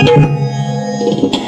you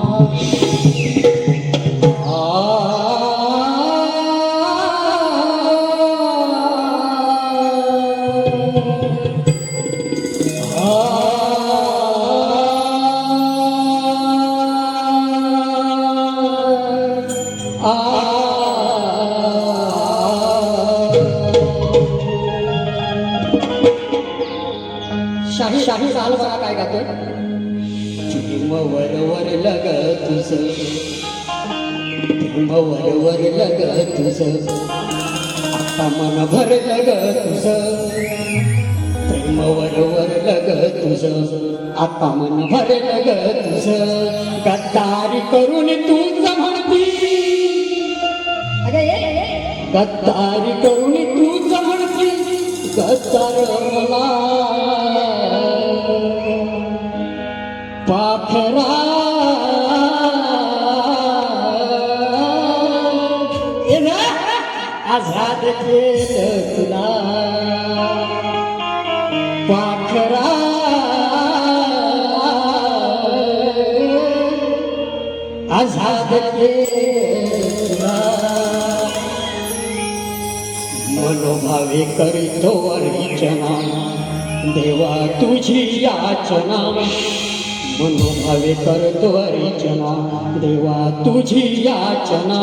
बघा काय गातोय? वर वर लग तुझ. वर वर लग तुझ. आता मन भर लग तुझ. वर वर लग तुझ. आता मन भर लग तुझ. गद्दारी करून तूच म्हणती. गद्दारी करून तूच म्हणती. गद्दार मला आझाद केलं तुला पाखरा आझाद केलं तुला मनोभावे करीतो अर्चना देवा तुझी याचना मनोभावे करतो अर्चना देवा तुझी याचना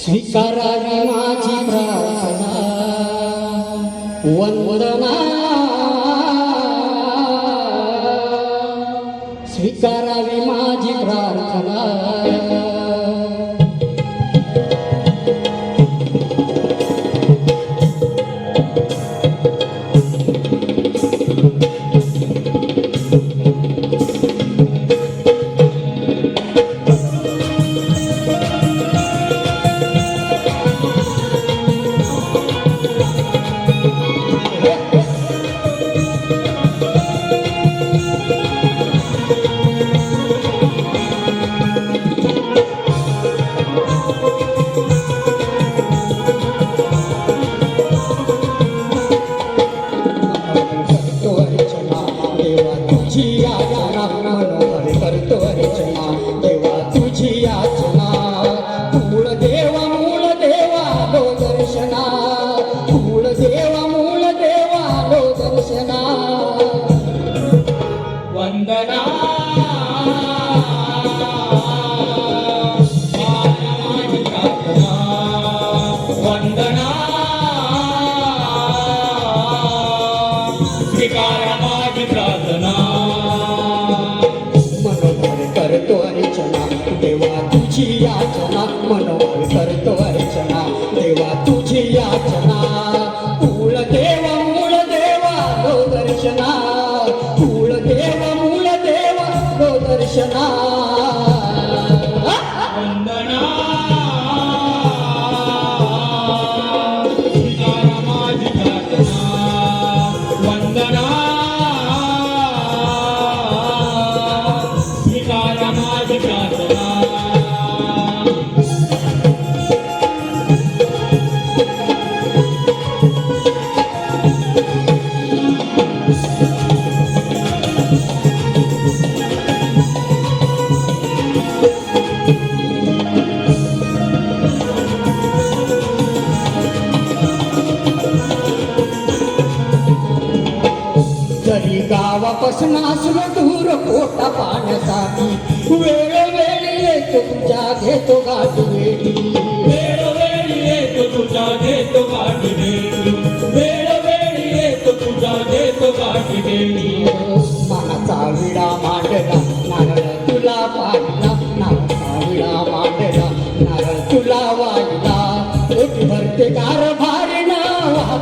स्वीकारावी माझी प्रार्थना वंदना स्वीकारावी माझी प्रार्थना करतो अर्चना देवा तुझी याचना देवापासून असलो दूर पोटा पाण्याचा वेळोवेळी येतो तुमच्या घेतो गाठी वेळी वेळोवेळी येतो तुमच्या घेतो गाठी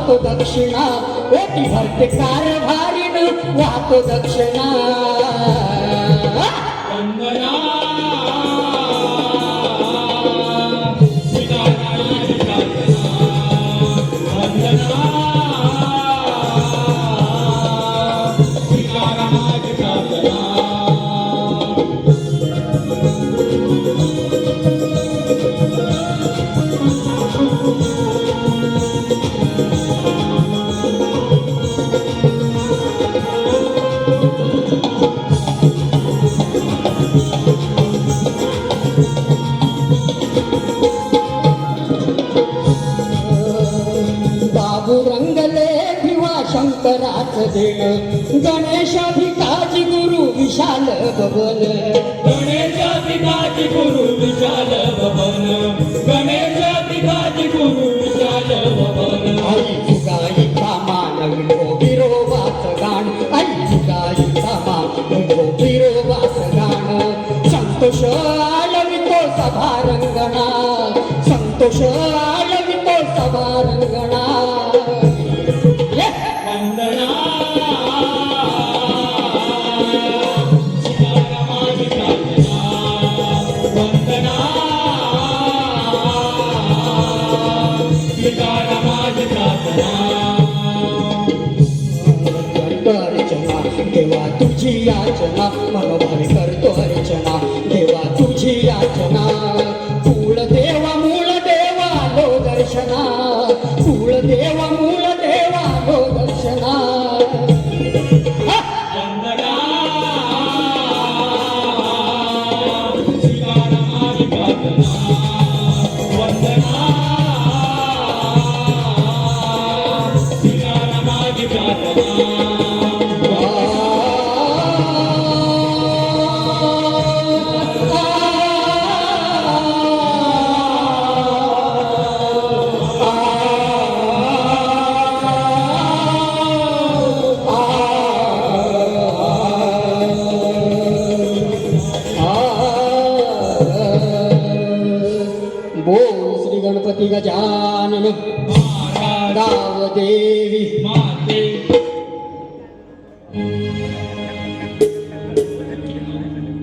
वाहतो दक्षिणा. ओटी भरते कारभारीन वाहतो दक्षिणा. शंकराच देण. गणेशाभिकाजी गुरु विशाल गणेशा गणेशाधिकाची गुरु विशाल भवन. गणेशाधिकाची गुरु विशाल भवन. देवा तुझी याचना मनोभावी करतो अर्चना देवा तुझी याचना. कुळ देवा मूळ देवा लो दर्शना. कुळ देवा मूळ देवा लो दर्शना. वंदना गजानन। गाव देवी